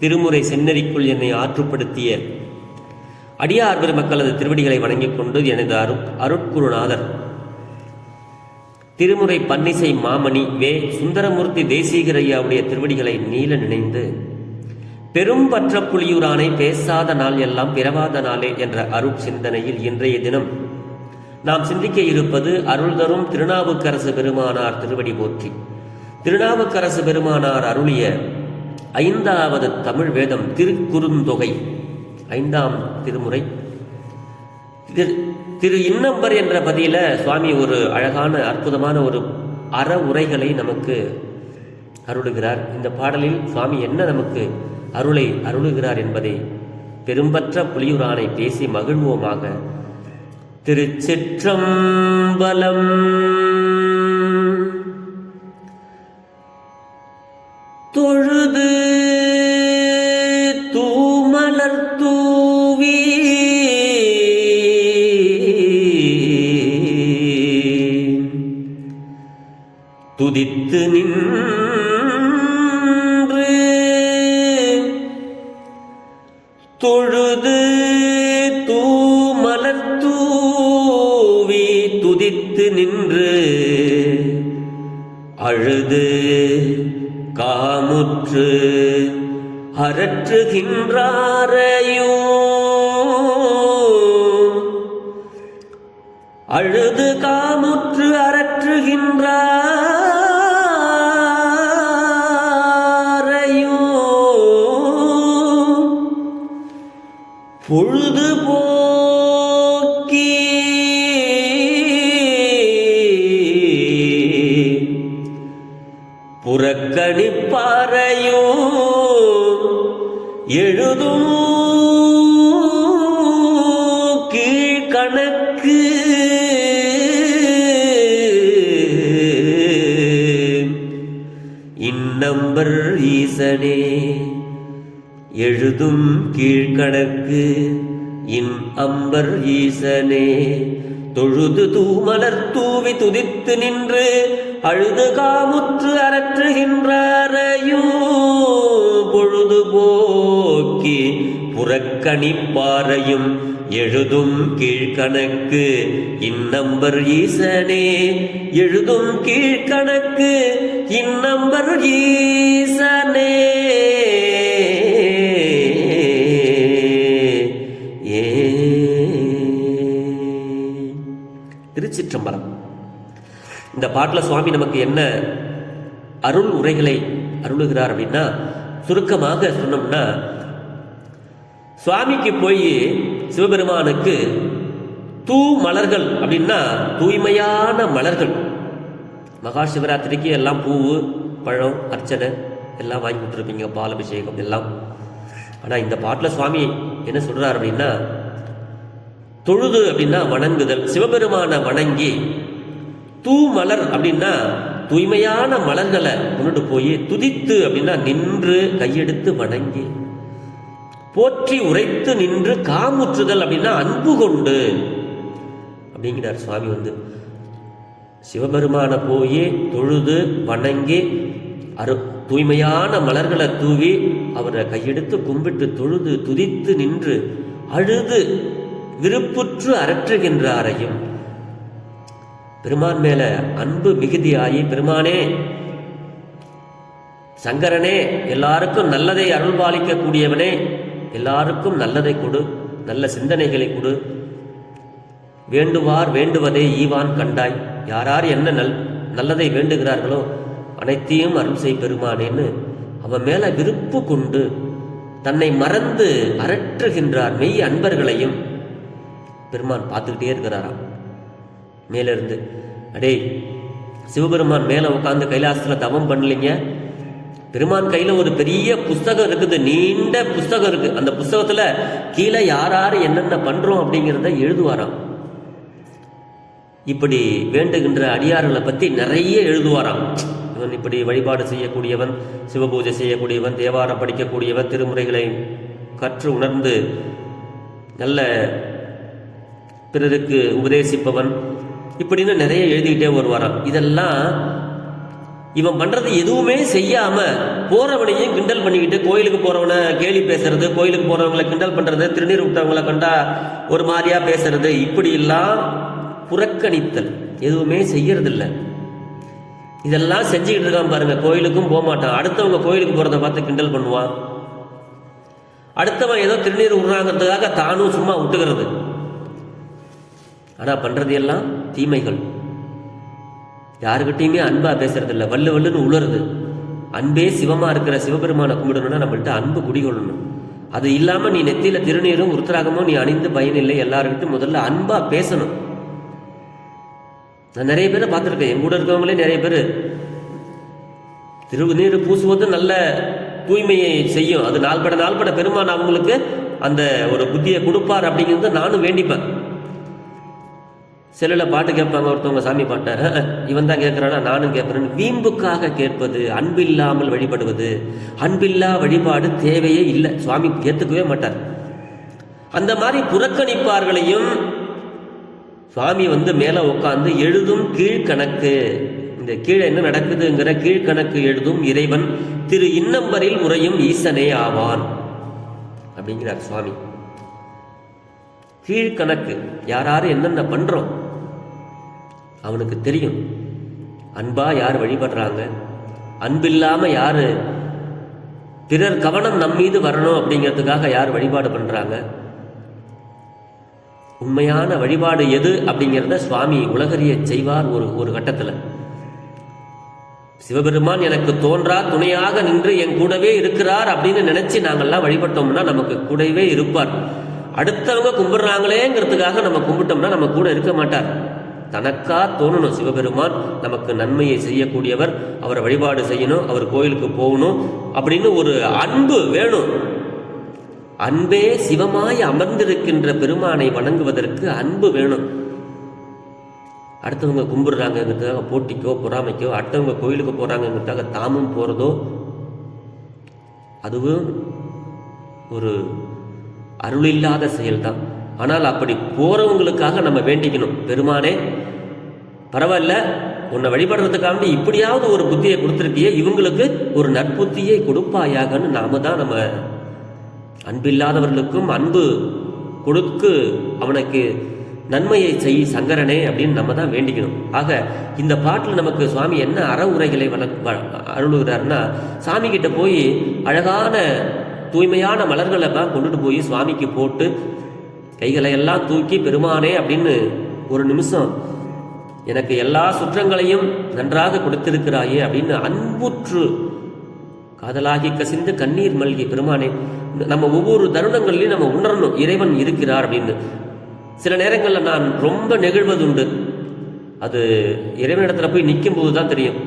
திருமுறை செந்நெறிக்குள் என்னை ஆற்றுப்படுத்திய அடியார் பெருமக்களது திருவடிகளை வணங்கிக் கொண்டு எனது அரு அருட்குருநாதர். திருமுறை பன்னிசை மாமணி வே. சுந்தரமூர்த்தி தேசிகரையாவுடைய திருவடிகளை நீல நினைந்து பெரும் பற்ற புலியூரானை பேசாத நாள் எல்லாம் பிறவாத நாளே என்ற அருட் சிந்தனையில் இன்றைய தினம் நாம் சிந்திக்க இருப்பது அருள் தரும் திருநாவுக்கரசு பெருமானார் திருவடி போற்றி. திருநாவுக்கரசு பெருமானார் அருளிய ஐந்தாவது தமிழ் வேதம் திருக்குறுந்தொகை. ஐந்தாம் திருமுறை. திரு திரு இன்னம்பர் என்ற பதியில் சுவாமி ஒரு அழகான அற்புதமான ஒரு அற உரைகளை நமக்கு அருளுகிறார். இந்த பாடலில் சுவாமி என்ன நமக்கு அருளை அருளுகிறார் என்பதை பெரும்பற்ற புலியுரானை பேசி மகிழ்வோமாக. திருச்சிற்றம்பலம் நிலைத்து நின்று தொழுது தூமலர் தூவி துதித்து நின்று அழுது காமுற்று அரற்றுகின்றாரையும் அழுது காமுற்று அரற்றுகின்றாரையும் பொழுதுபோக்கி. புறக்கணிப்பாரையும் எழுதும் கீழ்கணக்கு. இன்னம்பர் ஈசனே எழுதும் கீழ்கணக்கு இன் அம்பர் ஈசனே தொழுது தூமலர் தூவி துதித்து நின்று அழுது காமுற்று அரற்றுகின்றாரையும் பொழுது போக்கி புறக்கணிப்பாரையும் எழுதும் கீழ்கணக்கு. இன்னம்பர் ஈசனே எழுதும் கீழ்கணக்கு. இன்னம்பர் ஈ இந்த பாட்டில் சுவாமி நமக்கு என்ன அருள் உரைகளை அருளுகிறார் அப்படின்னா சுருக்கமாக சொன்னோம்னா சுவாமிக்கு போய் சிவபெருமானுக்கு தூ மலர்கள் அப்படின்னா தூய்மையான மலர்கள். மகா சிவராத்திரிக்கு எல்லாம் பூவு பழம் அர்ச்சனை எல்லாம் வாங்கி கொடுத்துருப்பீங்க பால் அபிஷேகம் எல்லாம். ஆனால் இந்த பாட்டில் சுவாமி என்ன சொல்கிறார் அப்படின்னா தொழுது அப்படின்னா வணங்குதல் சிவபெருமானை வணங்கி தூ மலர் அப்படின்னா தூய்மையான மலர்களை கொண்டுட்டு போய் துதித்து அப்படின்னா நின்று கையெடுத்து வணங்கி போற்றி உரைத்து நின்று காமுற்றுதல் அப்படின்னா அன்பு கொண்டு அப்படிங்கிறார் சுவாமி வந்து. சிவபெருமான போய் தொழுது வணங்கி அரு தூய்மையான மலர்களை தூவி அவரை கையெடுத்து கும்பிட்டு தொழுது துதித்து நின்று அழுது விருப்புற்று அரற்றுகின்றாரையும் பெருமான் மேல அன்பு மிகுதியாகி பெருமானே சங்கரனே எல்லாருக்கும் நல்லதை அருள் பாலிக்கக்கூடியவனே எல்லாருக்கும் நல்லதை கொடு நல்ல சிந்தனைகளை கொடு. வேண்டுவார் வேண்டுவதே ஈவான் கண்டாய். யாரார் என்ன நல் நல்லதை வேண்டுகிறார்களோ அனைத்தையும் அருள் செய் பெருமானேன்னு அவன் மேல விருப்பு கொண்டு தன்னை மறந்து அரற்றுகின்றார் மெய் அன்பர்களையும். பெருமான் பார்த்துக்கிட்டே இருக்கிறாராம். மேலிருந்து. அடே சிவபெருமான் மேலே உட்காந்து கைலாசத்தில் தவம் பண்ணலைங்க? பெருமான் கையில் ஒரு பெரிய புஸ்தகம் இருக்குது நீண்ட புஸ்தகம் இருக்குது அந்த புஸ்தகத்தில் கீழே யார் யார் என்னென்ன பண்ணுறோம் அப்படிங்கிறத எழுதுவாராம். இப்படி வேண்டுகின்ற அடியார்களை பற்றி நிறைய எழுதுவாராம். இவன் இப்படி வழிபாடு செய்யக்கூடியவன் சிவபூஜை செய்யக்கூடியவன் தேவாரம் படிக்கக்கூடியவன் திருமுறைகளை கற்று உணர்ந்து நல்ல பிறருக்கு உபதேசிப்பவன் இப்படின்னு நிறைய எழுதிக்கிட்டே வருவாராம் இதெல்லாம் இவன் பண்ணுறது எதுவுமே செய்யாமல் போகிறவனையும் கிண்டல் பண்ணிக்கிட்டு கோயிலுக்கு போகிறவனை கேலி பேசுறது கோயிலுக்கு போகிறவங்கள கிண்டல் பண்ணுறது திருநீர் விட்டவங்களை கண்டா ஒரு மாதிரியாக பேசுறது இப்படியெல்லாம் புறக்கணித்தல். எதுவுமே செய்யறதில்ல. இதெல்லாம் செஞ்சுக்கிட்டு இருக்கான் பாருங்க கோயிலுக்கும் போக மாட்டான். அடுத்தவங்க கோயிலுக்கு போகிறத பார்த்து கிண்டல் பண்ணுவான். அடுத்தவன் ஏதோ திருநீர் விடுறாங்கிறதுக்காக தானும் சும்மா விட்டுக்கிறது. ஆனால் பண்ணுறது எல்லாம் தீமைகள். யாருக்கிட்டையுமே அன்பாக பேசுறது வல்லு வல்லுன்னு உளருது. அன்பே சிவமாக இருக்கிற சிவபெருமானை கும்பிடணும்னா நம்மள்கிட்ட அன்பு குடிகொள்ளணும். அது இல்லாமல் நீ நெத்தியில் திருநீரும் உருத்தராகமும் நீ அணிந்து பயனில்லை. எல்லாருக்கிட்டும் முதல்ல அன்பாக பேசணும். நான் நிறைய பேரை பார்த்துருக்கேன். என் கூட இருக்கவங்களே நிறைய பேர் திருநீர் பூசுவது நல்ல தூய்மையை செய்யும். அது நாள்பட நாள்பட பெருமான் அவங்களுக்கு அந்த ஒரு புத்தியை கொடுப்பார் அப்படிங்கிறத நானும் வேண்டிப்பேன். செல்லில் பாட்டு கேட்பாங்க ஒருத்தவங்க சாமி பாட்டை. இவன் தான் கேட்குறானா? நானும் கேட்குறேன்னு வீம்புக்காக கேட்பது அன்பில்லாமல் வழிபடுவது. அன்பில்லா வழிபாடு தேவையே இல்லை. சுவாமி கேட்டுக்கவே மாட்டார். அந்த மாதிரி புறக்கணிப்பார்களையும் சுவாமி வந்து மேலே உட்காந்து எழுதும் கீழ்கணக்கு. இந்த கீழே என்ன நடக்குதுங்கிற கீழ்கணக்கு எழுதும் இறைவன் திரு இன்னம்பரில் முறையும் ஈசனே ஆவான். அப்படிங்கிறார் சுவாமி. கீழ்கணக்கு. யார் யார் என்னென்ன பண்ணுறோம் அவனுக்கு தெரியும். அன்பா யார் வழிபடுறாங்க? அன்பில்லாம யார்? பிறர் கவனம் நம் மீது வரணும் அப்படிங்கிறதுக்காக யார் வழிபாடு பண்றாங்க? உண்மையான வழிபாடு எது அப்படிங்கிறத சுவாமி உலகறிய செய்வார் ஒரு ஒரு கட்டத்தில். சிவபெருமான் எனக்கு தோன்றா துணையாக நின்று என் கூடவே இருக்கிறார் அப்படின்னு நினைச்சு நாங்கள்லாம் வழிபட்டோம்னா நமக்கு கூடவே இருப்பார். அடுத்தவங்க கும்பிடுறாங்களேங்கிறதுக்காக நம்ம கும்பிட்டோம்னா நம்ம கூட இருக்க மாட்டார். தனக்கா தோணணும். சிவபெருமான் நமக்கு நன்மையை செய்யக்கூடியவர் அவரை வழிபாடு செய்யணும் அவர் கோயிலுக்கு போகணும் அப்படின்னு ஒரு அன்பு வேணும். அன்பே சிவமாய் அமர்ந்திருக்கின்ற பெருமானை வணங்குவதற்கு அன்பு வேணும். அடுத்தவங்க கும்பிடுறாங்கிறதுக்காக போட்டிக்கோ பொறாமைக்கோ அடுத்தவங்க கோயிலுக்கு போறாங்கிறதுக்காக தாமும் போறதோ அதுவும் ஒரு அருள் இல்லாத செயல்தான். ஆனால் அப்படி போறவங்களுக்காக நம்ம வேண்டிக்கணும். பெருமானே பரவாயில்ல உன்னை வழிபடுறதுக்காக இப்படியாவது ஒரு புத்தியை கொடுத்துருக்கியே இவங்களுக்கு ஒரு நற்புத்தியை கொடுப்பாயாகன்னு நாம தான் நம்ம அன்பில்லாதவர்களுக்கும் அன்பு கொடுக்கு அவனுக்கு நன்மையை செய் சங்கரனே அப்படின்னு நம்ம தான் வேண்டிக்கணும். ஆக இந்த பாட்டில் நமக்கு சுவாமி என்ன அற உரைகளை வள- வ- அருளுகிறாருன்னா சாமி கிட்ட போய் அழகான தூய்மையான மலர்களை தான் கொண்டுட்டு போய் சுவாமிக்கு போட்டு கைகளை எல்லாம் தூக்கி பெருமானே அப்படின்னு ஒரு நிமிஷம் எனக்கு எல்லா சுற்றங்களையும் நன்றாக கொடுத்திருக்கிறாயே அப்படின்னு அன்புற்று காதலாகி கசிந்து கண்ணீர் மல்கி பெருமானே நம்ம ஒவ்வொரு தருணங்கள்லையும் நம்ம உணரணும் இறைவன் இருக்கிறார் அப்படின்னு. சில நேரங்களில் நான் ரொம்ப நெகிழ்வதுண்டு. அது இறைவனிடத்தில் போய் நிற்கும் போது தான் தெரியும்.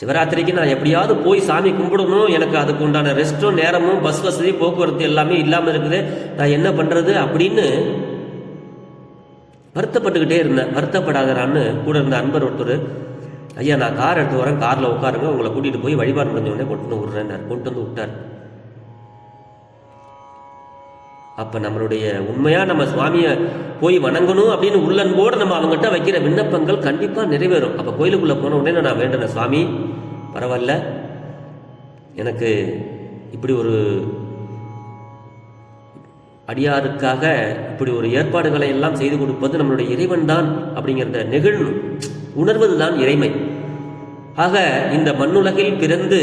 சிவராத்திரிக்கு நான் எப்படியாவது போய் சாமி கும்பிடணும். எனக்கு அதுக்கு உண்டான ரெஸ்ட்டும் நேரமும் பஸ் வசதி போக்குவரத்து எல்லாமே இல்லாமல் இருக்குது. நான் என்ன பண்ணுறது அப்படின்னு வருத்தப்பட்டுக்கிட்டே இருந்தேன். வருத்தப்படாதரான்னு கூட இருந்த அன்பர் ஒருத்தர் ஐயா நான் கார் எடுத்து வரேன். காரில் உட்காருங்க. உங்களை கூட்டிகிட்டு போய் வழிபாடு முடிஞ்ச உடனே கொண்டு வந்து விட்றேன் கொண்டு வந்து விட்டார். அப்போ நம்மளுடைய உண்மையாக நம்ம சுவாமியை போய் வணங்கணும் அப்படின்னு உள்ளன்போடு நம்ம அவங்ககிட்ட வைக்கிற விண்ணப்பங்கள் கண்டிப்பாக நிறைவேறும். அப்போ கோயிலுக்குள்ளே போன உடனே நான் வேண்டின சுவாமி பரவாயில்ல. எனக்கு இப்படி ஒரு அடியாருக்காக இப்படி ஒரு ஏற்பாடுகளை எல்லாம் செய்து கொடுப்பது நம்மளுடைய இறைவன் தான் அப்படிங்கிறத நெகிழ்வு உணர்வது தான் இறைமை. ஆக இந்த மண்ணுலகில் பிறந்து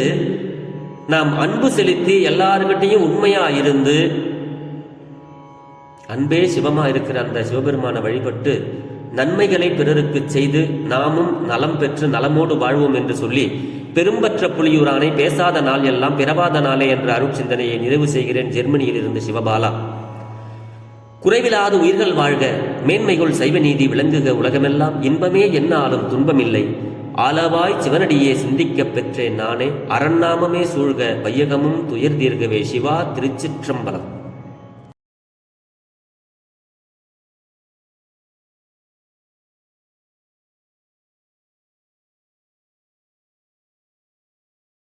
நாம் அன்பு செலுத்தி எல்லாருக்கிட்டையும் உண்மையாக இருந்து அன்பே சிவமா இருக்கிற அந்த சிவபெருமானை வழிபட்டு நன்மைகளை பிறருக்கு செய்து நாமும் நலம் பெற்று நலமோடு வாழ்வோம் என்று சொல்லி பெரும்பற்ற புலியூரானை பேசாத நாள் எல்லாம் பிறவாத நாளே என்ற அருட்சிந்தனையை நிறைவு செய்கிறேன் ஜெர்மனியில் இருந்து சிவபாலா. குறைவிலாத உயிர்கள் வாழ்க மேன்மைகள் சைவ நீதி விளங்குக உலகமெல்லாம் இன்பமே என்னாலும் துன்பமில்லை. ஆலவாய் சிவனடியே சிந்திக்கப் பெற்றேன் நானே அரண்நாமமே சூழ்க வையகமும் துயர் தீர்கவே சிவா திருச்சிற்றம்பலம்.